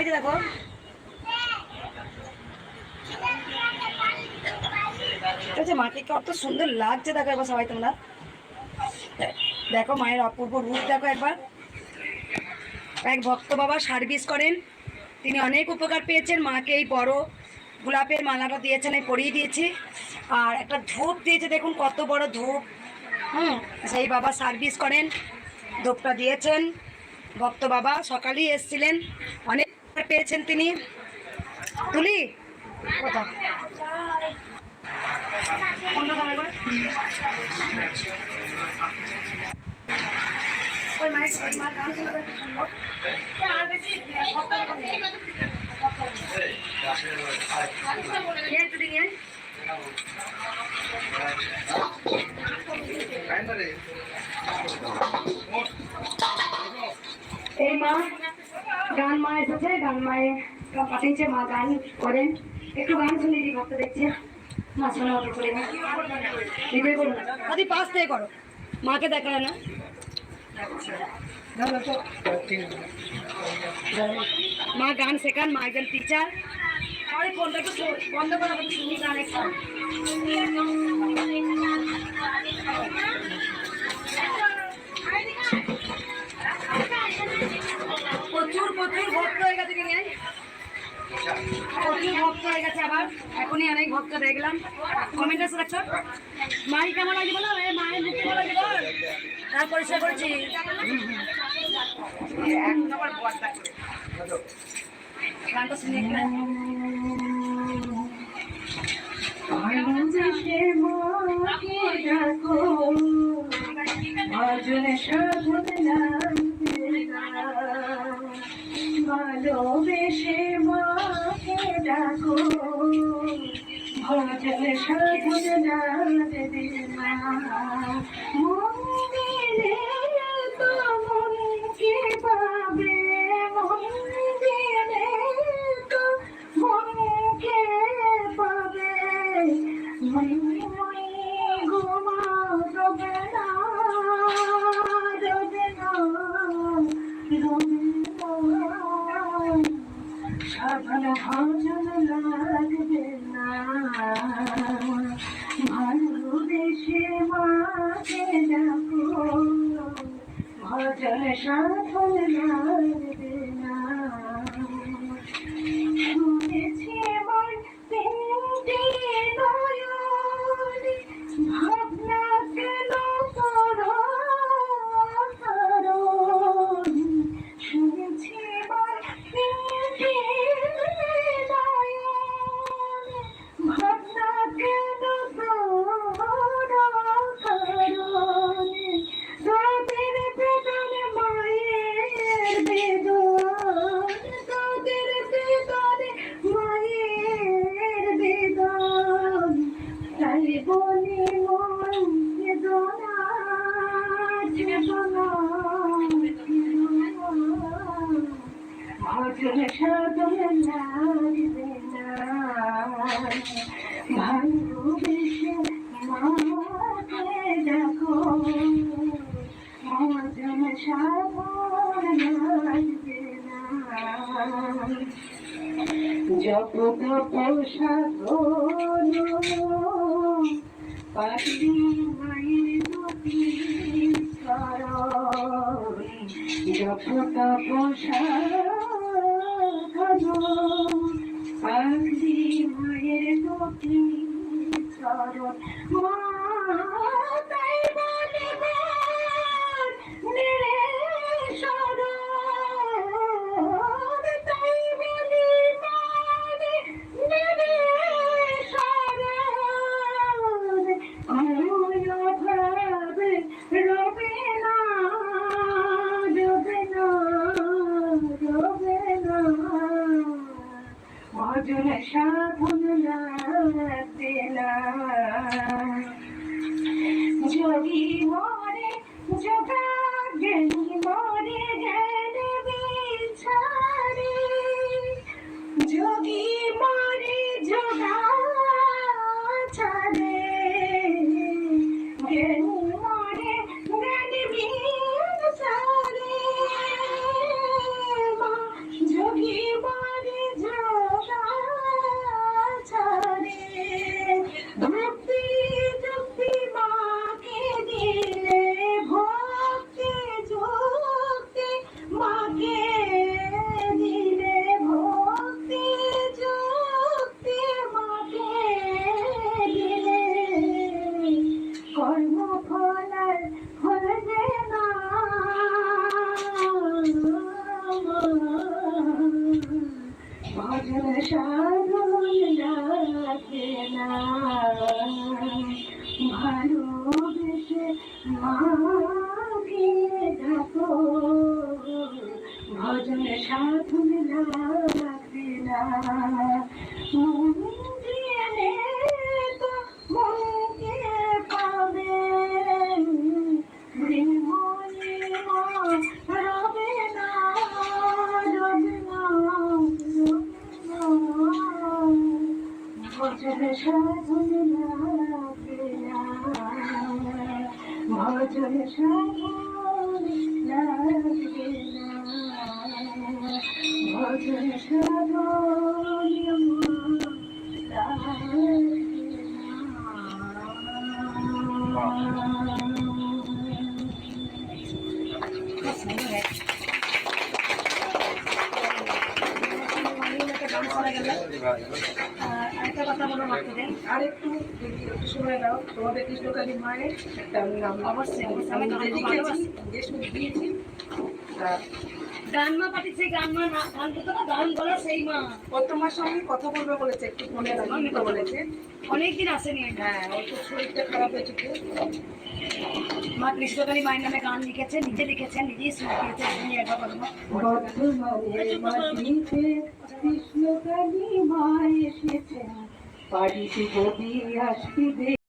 লাগছে দেখো। সুন্দর লাগছে দেখো সবাই তোমরা। দেখো মায়ের অপূর্ব রূপ, দেখো একবার। এক ভক্ত বাবা সার্ভিস করেন। তিনি অনেক উপকার পেয়েছেন, মাকে এই বড় গোলাপের মালাটা দিয়েছেন এই পরিয়ে দিয়েছি। আর একটা ধূপ দিয়েছে, দেখুন কত বড় ধূপ। হুম, সেই বাবা সার্ভিস করেন, ধূপটা দিয়েছেন। ভক্ত বাবা সকালেই এসছিলেন। অনেক উপকার পেয়েছেন তিনি? তুলি? কোথা কোনটা এসেছে গান মায়ে পাঠিয়েছে মা গান করেন। একটু গান শুনে দিই ভক্ত দেখছি? মা শোনা অত করে না নিজে করুন আদি পাশ থেকে করো। মাকে দেখা না। মা গান শেখান মা একজন টিচার আরে ফোনটা একটু বন্ধ করো শুনি গান একটা। প্রচুর ভক্ত হয়ে গেছে আবার? এখনই অনেক ভক্ত দেখলাম। কমেন্ট আছে দেখছ মাই কেমন লাগে বলো? এ মায়ের মুখ কেমন লাগে বল? তার পরিচয় করেছি। গানটা শুনে ভজন সাধন। ভালোবেসে মাকে ডাকো। ভজন সাধন নাম মন্দিরে তো মনকে ভজন সাধন। বলি মন বেদনা ভজন সাধন লাগবে না। ভালোবেসে মাকে দেখো ভজন সাধন লাগবে সাধন পাখি মায়ের দুটি চরণ ভজন সাধন। ভজন সাধন লাগে না আরেকটা কথা বলো ভক্তদের আর একটু সময় দাও তোমাদের কৃষ্ণকালী মায়ের একটা আমি অবশ্যই, আমি দিয়েছি মা কৃষ্ণকালী মায়ের নামে গান লিখেছে নিজে লিখেছেন নিজেই আসবি